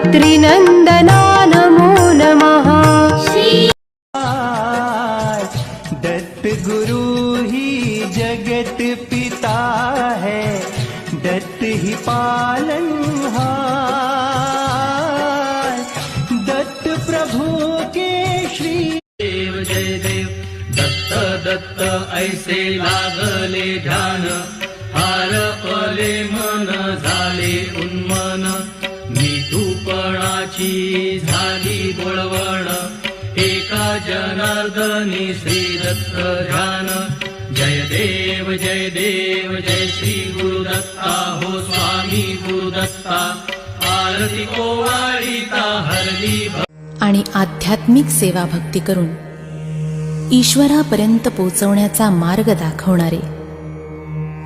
त्रिनन्दना नमो नमः दत्त गुरु ही जगत पिता है दत्त ही पालनहार दत्त प्रभु के श्री देव जय देव। दत्त दत्त ऐसे लागले ध्यान। हार पले मिठूपणाची झाली बोळवण. एका जनार्दनी श्री दत्त ध्यान. जय देव जय देव जय श्री गुरुदत्ता. हो स्वामी गुरुदत्ता. आरती ओवाळीता हरली आणि आध्यात्मिक सेवा भक्ती करून ईश्वरापर्यंत पोचवण्याचा मार्ग दाखवणारे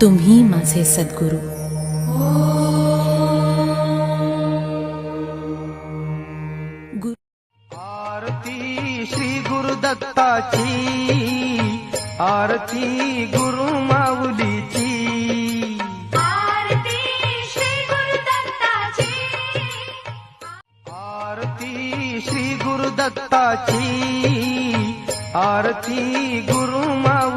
तुम्ही माझे सद्गुरू. श्री गुरुदत्ताची आरती गुरु माऊलीची. आरती श्री गुरुदत्ताची. आरती श्री गुरुदत्ताची आरती गुरु माऊलीची